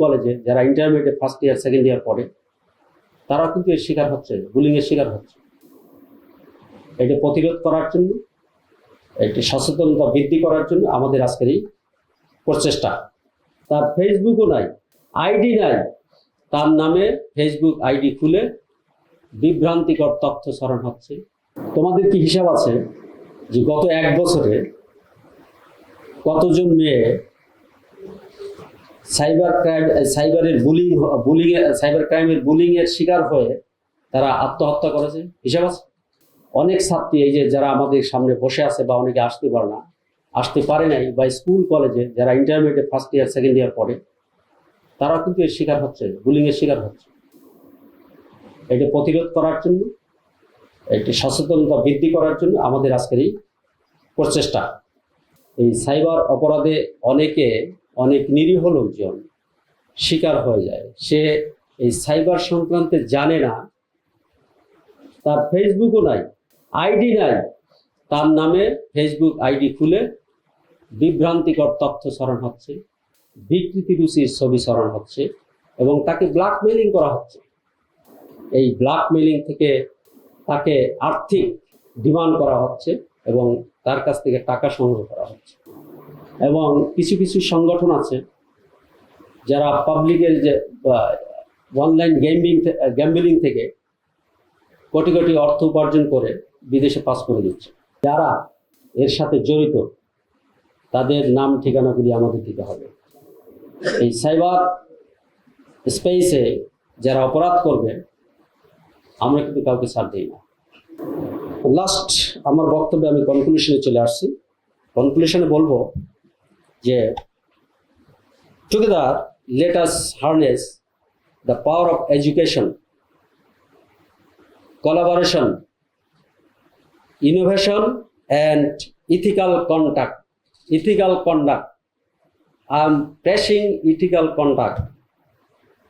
কলেজে যারা intermediate first year second year পড়ে তারা কিন্তু এর শিকার হচ্ছে বুলিংয়ের শিকার হচ্ছে। এটা প্রতিরোধ করার জন্য একটি সচেতনতা বৃদ্ধি করার জন্য আমাদের আজকের এই প্রচেষ্টা। তার ফেসবুকও নাই আইডি নাই। তার নামে ফেসবুক আইডি খুলে বিভ্রান্তিকর তথ্য স্মরণ হচ্ছে। তোমাদের কি হিসাব আছে যে গত এক বছরে কতজন মেয়ে সাইবার ক্রাইম, সাইবারের বুলিং বুলিং সাইবার ক্রাইমের বুলিং এর শিকার হয়ে তারা আত্মহত্যা করেছে। হিসাব আছে? অনেক ছাত্রী এই যে যারা আমাদের সামনে বসে আছে বা অনেকে আসতে পারে না, আসতে পারে নাই বা স্কুল, কলেজে যারা intermediate first year second year পড়ে, তারা কিন্তু এর শিকার হচ্ছে, বুলিং এর শিকার হচ্ছে। এটা প্রতিরোধ করার জন্য একটি সচেতনতা বৃদ্ধি করার জন্য আমাদের আজকের এই প্রচেষ্টা। এই সাইবার অপরাধে অনেকে অনেক নিরীহ লোকজন শিকার হয়ে যায়। সে এই সাইবার সংক্রান্তে জানে না। তার ফেসবুকও নাই, আইডি নাই। তার নামে ফেসবুক আইডি খুলে বিভ্রান্তিকর তথ্য স্মরণ হচ্ছে, বিকৃতি রুচির ছবি স্মরণ হচ্ছে এবং তাকে ব্ল্যাকমেলিং করা হচ্ছে। এই ব্ল্যাকমেলিং থেকে তাকে আর্থিক ডিমান্ড করা হচ্ছে এবং তার কাছ থেকে টাকা সংগ্রহ করা হচ্ছে। এবং কিছু কিছু সংগঠন আছে যারা পাবলিকের যে অনলাইন গেমিং গ্যাম্বলিং থেকে কোটি কোটি অর্থ উপার্জন করে বিদেশে পাস করে দিচ্ছে। যারা এর সাথে জড়িত, তাদের নাম ঠিকানাগুলি আমাদের দিতে হবে। এই সাইবার স্পেসে যারা অপরাধ করবে, আমরা কিন্তু কাউকে ছাড় দিই না। লাস্ট আমার বক্তব্যে আমি কনক্লুশনে চলে আসছি। কনক্লুশনে বলব যে together let us harness the power of education collaboration innovation and ethical conduct ethical conduct I am pressing ethical conduct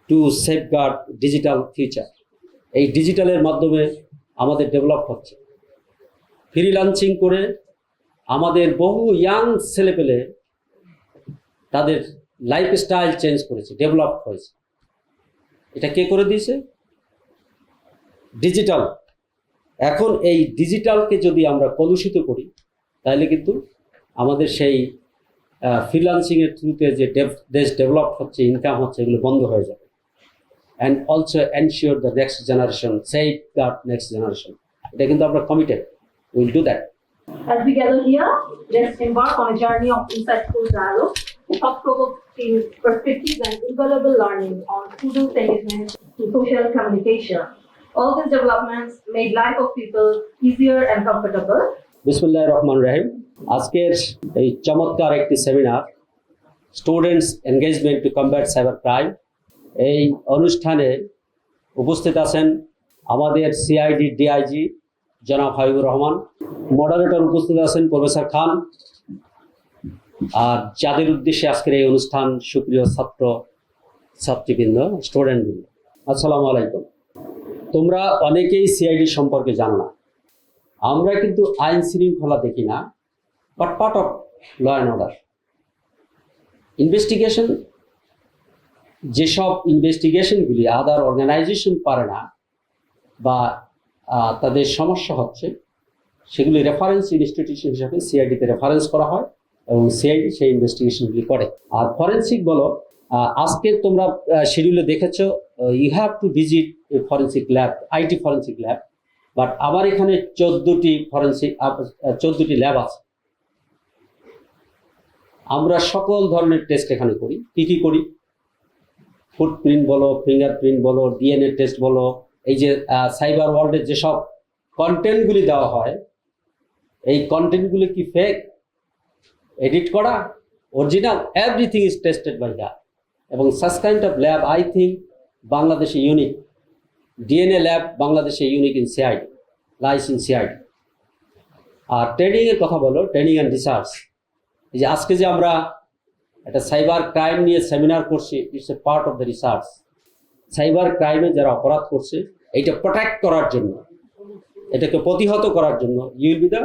to safeguard digital future এই ডিজিটালের মাধ্যমে আমাদের ডেভেলপ হচ্ছে। ফ্রিলান্সিং করে আমাদের বহু ইয়াং ছেলেপেলে তাদের লাইফস্টাইল চেঞ্জ করেছে ডেভেলপ হয়েছে এটা কে করে দিয়েছে? ডিজিটাল এখন এই ডিজিটালকে যদি আমরা কলুষিত করি, তাহলে কিন্তু আমাদের সেই ফ্রিলান্সিং এর থ্রুতে যে দেশ ডেভেলপ হচ্ছে ইনকাম হচ্ছে, এগুলো বন্ধ হয়ে যাবে। And also ensure the next generation safeguard next generation এটা কিন্তু আমরা committed will do that As we gather here, let's embark on a journey of insightful dialogue, thought-provoking perspectives, and invaluable learning on students' engagement in social communication. All these developments made life of people easier and comfortable. বিসমুল্লাহ রহমান রাহিম আজকের এই চমৎকার একটি seminar students engagement to combat cyber crime এই অনুষ্ঠানে উপস্থিত আছেন আমাদের সিআইডি ডিআইজি জনাব হাবিবুর রহমান। মডারেটর উপস্থিত আছেন প্রফেসর খান। আর যাদের উদ্দেশ্যে আজকের এই অনুষ্ঠান, সুপ্রিয় ছাত্র, ছাত্রীবৃন্দ স্টুডেন্টবৃন্দ আসসালামু আলাইকুম। তোমরা অনেকেই সিআইডি সম্পর্কে জানো না। আমরা কিন্তু আইন শৃঙ্খলা দেখি না but part of law and order investigation যেসব ইনভেস্টিগেশনগুলি আদার অর্গানাইজেশন পারে না বা তাদের সমস্যা হচ্ছে, সেগুলি রেফারেন্স ইনস্টিটিউশন হিসাবে সিআইডিতে রেফারেন্স করা হয় এবং সিআইডি সেই ইনভেস্টিগেশনগুলি করে। আর ফরেন্সিক বলো আজকে তোমরা শিডিউলে দেখেছ you have to visit forensic lab IT forensic lab but আমার এখানে চোদ্দটি ফরেন্সিক চোদ্দটি ল্যাব আছে। আমরা সকল ধরনের টেস্ট এখানে করি। কি কি করি? ফুটপ্রিন্ট বলো ফিঙ্গারপ্রিন্ট বলো ডিএনএ টেস্ট বলো এই যে সাইবার ওয়ার্ল্ডের যেসব কন্টেন্টগুলি দেওয়া হয়, এই কন্টেন্টগুলি কি ফেক এডিট করা original everything is tested by that এবং such kind of lab I think বাংলাদেশে ইউনিক ডিএনএ ল্যাব বাংলাদেশে unique in CID lies in CID আর ট্রেনিংয়ের কথা বলো ট্রেনিং অ্যান্ড রিসার্চ এই যে, আজকে যে আমরা একটা সাইবার ক্রাইম নিয়ে সেমিনার করছি it's a part of the research cyber ক্রাইমে যারা অপরাধ করছে এইটা প্রোটেক্ট করার জন্য, এটাকে প্রতিহত করার জন্য you'll be the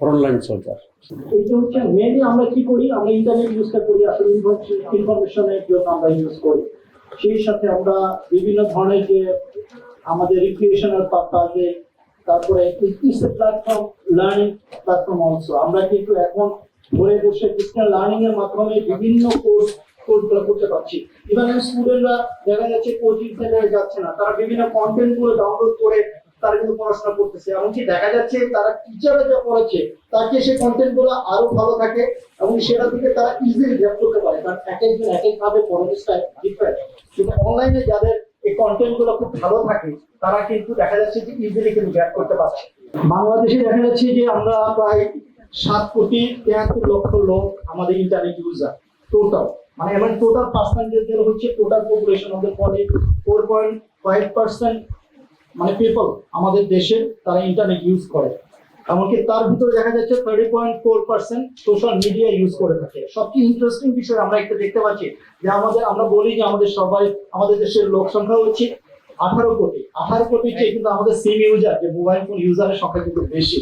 frontline soldier এইটা হচ্ছে মেনলি আমরা কি করি? আমরা ইন্টারনেট ইউজ করি, আসলে ইনফরমেশনের জন্য আমরা ইউজ করি। সেই সাথে আমরা বিভিন্ন ধরনের যে আমাদের রিক্রিয়েশনাল পারপাজে তারপরে it's platform learning platform also আমরা কিন্তু এখন ঘরে বসে ডিজিটাল লার্নিং এর মাধ্যমে বিভিন্ন কোর্স কোর্সগুলো করতে পারছি। ইভেন স্টুডেন্টরা দেখা যাচ্ছে কোচিং সেন্টারে যাচ্ছে না। তারা বিভিন্ন কন্টেন্টগুলো ডাউনলোড করে তারা কিন্তু পড়াশোনা করতেছে। এমনকি দেখা যাচ্ছে তারা টিচাররা যা পড়াচ্ছে, তাকে সেই কন্টেন্টগুলো আরও ভালো থাকে এবং সেটা থেকে তারা ইজিলি গ্র্যাপ করতে পারে। কারণ এক একজন এক এক ভাবে পড়ানোর স্টাইল ডিফারেন্ট কিন্তু অনলাইনে যাদের এই কন্টেন্টগুলো খুব ভালো থাকে, তারা কিন্তু দেখা যাচ্ছে যে ইজিলি কিন্তু গ্র্যাপ করতে পারছে। বাংলাদেশে দেখা যাচ্ছে যে আমরা প্রায় সাত কোটি তেহাত্তর লক্ষ লোক আমাদের ইন্টারনেট ইউজার টোটাল মানে এমন টোটাল পার্সেন্টেজ হচ্ছে টোটাল পপুলেশন আমাদের পরে ফোর পয়েন্ট ফাইভ পার্সেন্ট মানে পিপল আমাদের দেশে তারা ইন্টারনেট ইউজ করে। এমনকি তার ভিতরে দেখা যাচ্ছে thirty point four percent social media use করে থাকে। সবচেয়ে ইন্টারেস্টিং বিষয় আমরা একটা দেখতে পাচ্ছি যে আমাদের, আমরা বলি যে আমাদের সবাই, আমাদের দেশের লোক সংখ্যা হচ্ছে আঠারো কোটি। আঠারো কোটি চেয়ে কিন্তু আমাদের সিম ইউজার যে মোবাইল ফোন ইউজারের সংখ্যা কিন্তু বেশি।